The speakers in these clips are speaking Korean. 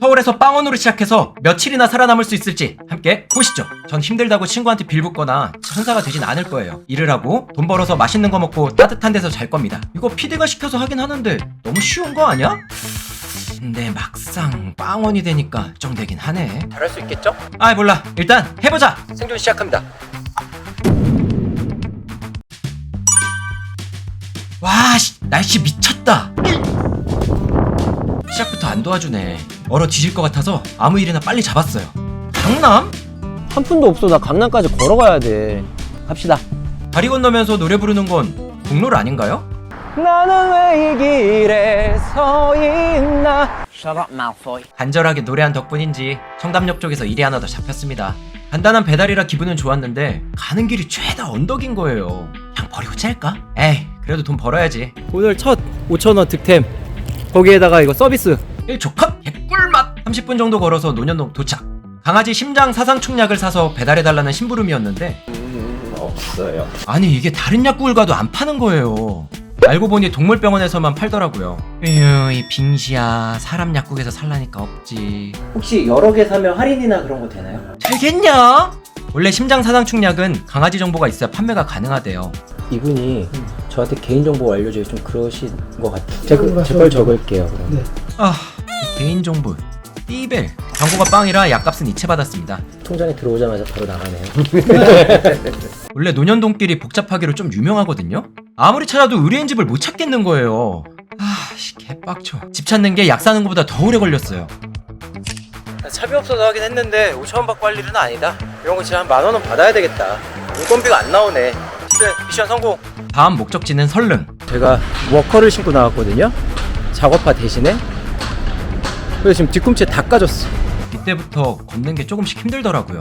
서울에서 빵원으로 시작해서 며칠이나 살아남을 수 있을지 함께 보시죠. 전 힘들다고 친구한테 빌붙거나 천사가 되진 않을 거예요. 일을 하고 돈 벌어서 맛있는 거 먹고 따뜻한 데서 잘 겁니다. 이거 피디가 시켜서 하긴 하는데 너무 쉬운 거 아니야? 근데 막상 빵원이 되니까 걱정되긴 하네. 잘할 수 있겠죠? 아 몰라. 일단 해보자. 생존 시작합니다. 와, 씨, 날씨 미쳤다. 시작부터 안 도와주네. 얼어 뒤질 것 같아서 아무 일이나 빨리 잡았어요. 강남? 한 푼도 없어. 나 강남까지 걸어가야 돼. 갑시다. 다리 건너면서 노래 부르는 건 국룰 아닌가요? 나는 왜 이 길에 서 있나? Shut up, Malfoy. 간절하게 노래한 덕분인지 청담역 쪽에서 일이 하나 더 잡혔습니다. 간단한 배달이라 기분은 좋았는데 가는 길이 죄다 언덕인 거예요. 그냥 버리고 짤까? 에이, 그래도 돈 벌어야지. 오늘 첫 5,000원 득템. 거기에다가 이거 서비스. 1조 컷! 개꿀맛! 30분 정도 걸어서 논현동 도착. 강아지 심장 사상충약을 사서 배달해달라는 심부름이었는데 없어요. 아니 이게 다른 약국을 가도 안 파는 거예요. 알고 보니 동물병원에서만 팔더라고요. 에휴 이 빙시야 사람 약국에서 살라니까 없지. 혹시 여러 개 사면 할인이나 그런 거 되나요? 되겠냐? 원래 심장 사상충 약은 강아지 정보가 있어야 판매가 가능하대요. 이분이 저한테 개인정보 알려줘요. 좀 그러신 것 같아요. 제가 제걸 적을게요. 그럼. 아 개인정보 띠벨 광고가 빵이라 약값은 이체 받았습니다. 통장에 들어오자마자 바로 나가네요. 원래 논현동길이 복잡하기로 좀 유명하거든요. 아무리 찾아도 의뢰인 집을 못 찾겠는 거예요. 아 씨 개빡쳐. 집 찾는 게 약 사는 것보다 더 오래 걸렸어요. 차비 없어서 하긴 했는데 5천 원 받고 할 일은 아니다. 이런 거 진짜 한 만 원은 받아야 되겠다. 인건비가 안 나오네. 네, 미션 성공. 다음 목적지는 설릉. 제가 워커를 신고 나왔거든요. 작업화 대신에. 그래서 지금 뒤꿈치에 다 까졌어. 이때부터 걷는 게 조금씩 힘들더라고요.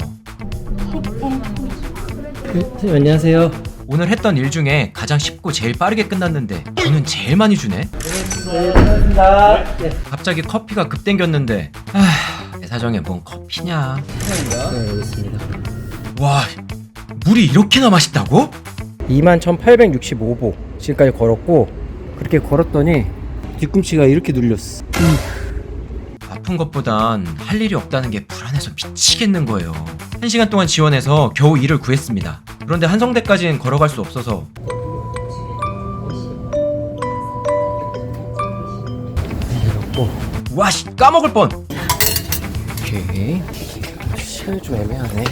선생님 안녕하세요. 오늘 했던 일 중에 가장 쉽고 제일 빠르게 끝났는데 돈은 제일 많이 주네. 고맙습니다. 네. 갑자기 커피가 급땡겼는데 아, 내 사정에 뭔 커피냐. 네, 여기 있습니다. 와 물이 이렇게나 맛있다고? 21,865보 지금까지 걸었고 그렇게 걸었더니 뒤꿈치가 이렇게 눌렸어. 아픈 것보단 할 일이 없다는 게 불안해서 미치겠는 거예요. 한 시간 동안 지원해서 겨우 일을 구했습니다. 그런데 한성대까지는 걸어갈 수 없어서 와씨 까먹을 뻔. 오케이 시간이 좀 애매하네.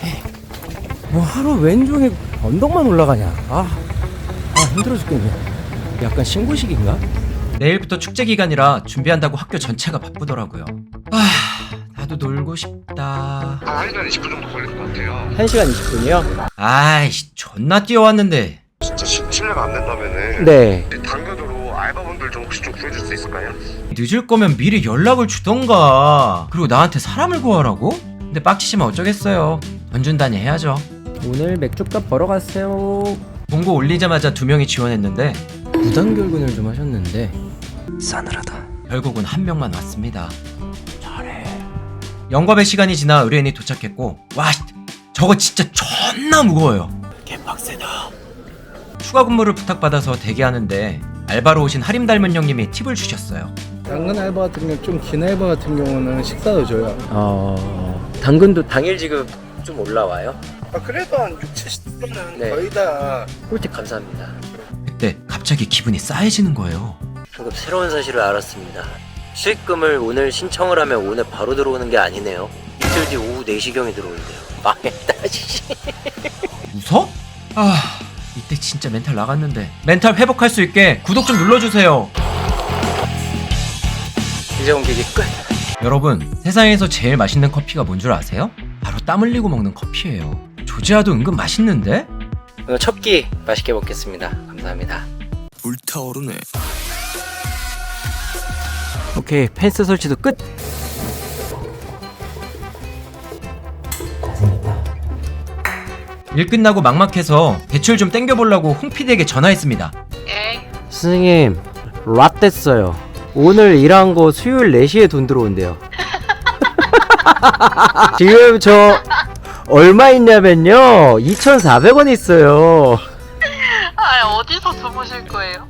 뭐 하루 왼종일 언덕만 올라가냐? 아, 아 힘들어 죽겠네. 약간 신고식인가? 내일부터 축제 기간이라 준비한다고 학교 전체가 바쁘더라고요. 아 나도 놀고 싶다. 한 시간 20분 정도 걸릴 것 같아요. 1시간 20분이요? 아이씨 존나 뛰어왔는데 진짜 시, 실례가 안 된다면은 네. 당근으로 알바분들 좀 혹시 좀 구해줄 수 있을까요? 늦을 거면 미리 연락을 주던가. 그리고 나한테 사람을 구하라고? 근데 빡치시면 어쩌겠어요. 돈 준다니 해야죠. 오늘 맥주값 벌어 갔어요. 공고 올리자마자 두 명이 지원했는데 무단 결근을 좀 하셨는데 결국은 한 명만 왔습니다. 잘해. 영겁의 시간이 지나 의뢰인이 도착했고 와 저거 진짜 존나 무거워요. 개빡세다. 추가 근무를 부탁받아서 대기하는데 알바로 오신 하림 닮은 형님이 팁을 주셨어요. 당근 알바 같은 경우 좀 긴 알바 같은 경우는 식사도 줘요. 어 당근도 당일 지급 좀 올라와요? 아, 그래도 한 6, 70%는 네. 거의 다 꿀팁 감사합니다. 갑자기 기분이 싸해지는 거예요. 방금 새로운 사실을 알았습니다. 수익금을 오늘 신청을 하면 오늘 바로 들어오는 게 아니네요. 이틀 뒤 오후 4시경에 들어온대요. 망했다, 씨. 웃어? 아 이때 진짜 멘탈 나갔는데 멘탈 회복할 수 있게 구독 좀 눌러주세요. 이제 옮기기 끝. 여러분 세상에서 제일 맛있는 커피가 뭔 줄 아세요? 바로 땀 흘리고 먹는 커피예요. 조지아도 은근 맛있는데? 오늘 첫끼 맛있게 먹겠습니다. 감사합니다. 불타오르네. 오케이, 펜스 설치도 끝. 일 끝나고 막막해서 대출 좀 땡겨보려고 홍 PD에게 전화했습니다. 선생님, 라떼 써요. 오늘 일한 거 수요일 4시에 돈 들어온대요. 지금 저 얼마 있냐면요. 2,400원 있어요. 아, 어디서 주무실 거예요?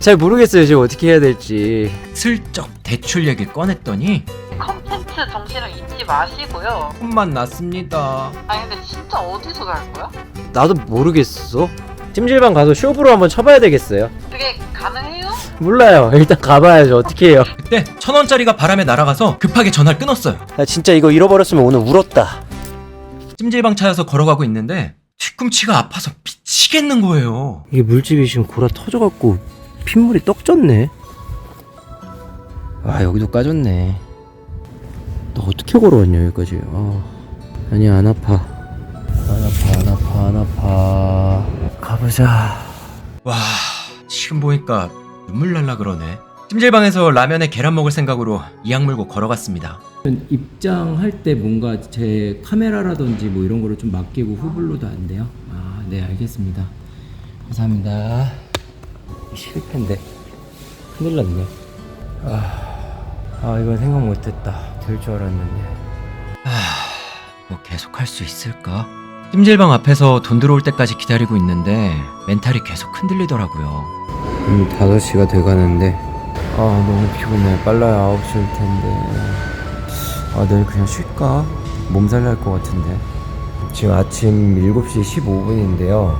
잘 모르겠어요. 지금 어떻게 해야 될지. 슬쩍 대출 얘기를 꺼냈더니 컨텐츠 정신을 잊지 마시고요. 혼만 났습니다. 아니 근데 진짜 어디서 갈 거야? 나도 모르겠어. 찜질방 가서 쇼부로 한번 쳐봐야 되겠어요. 그게 가능해요? 몰라요. 일단 가봐야죠. 어떻게 해요? 그때 천 원짜리가 바람에 날아가서 급하게 전화를 끊었어요. 나 진짜 이거 잃어버렸으면 오늘 울었다. 찜질방 차여서 걸어가고 있는데 뒤꿈치가 아파서 미치겠는 거예요. 이게 물집이 지금 골아 터져갖고 핏물이 떡졌네. 아 여기도 까졌네. 너 어떻게 걸어왔냐 여기까지? 아, 아니 안 아파. 안 아파 안 아파 안 아파. 가보자. 와 지금 보니까 눈물 날라 그러네. 찜질방에서 라면에 계란 먹을 생각으로 이악 물고 걸어갔습니다. 입장할 때 뭔가 제 카메라라든지 뭐 이런 거를 좀 맡기고 후불로도 안 돼요? 아, 네, 알겠습니다. 감사합니다. 실패인데 큰일 났네. 아, 아 이건 생각 못했다. 될 줄 알았는데. 뭐 계속 할 수 있을까? 찜질방 앞에서 돈 들어올 때까지 기다리고 있는데 멘탈이 계속 흔들리더라고요. 이미 5시가 돼가는데 아 너무 피곤해 빨라야 9시일 텐데 아 내일 그냥 쉴까? 몸살 날 것 같은데 지금 아침 7시 15분인데요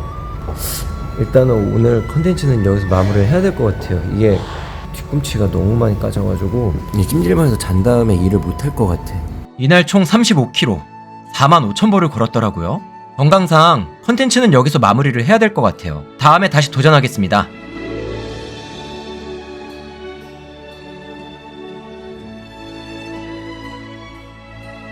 일단은 오늘 컨텐츠는 여기서 마무리를 해야 될 것 같아요 이게 뒤꿈치가 너무 많이 까져가지고 이 찜질방에서 잔 다음에 일을 못 할 것 같아 이날 총 35km, 4만 5천 보를 걸었더라고요. 건강상 컨텐츠는 여기서 마무리를 해야 될 것 같아요. 다음에 다시 도전하겠습니다.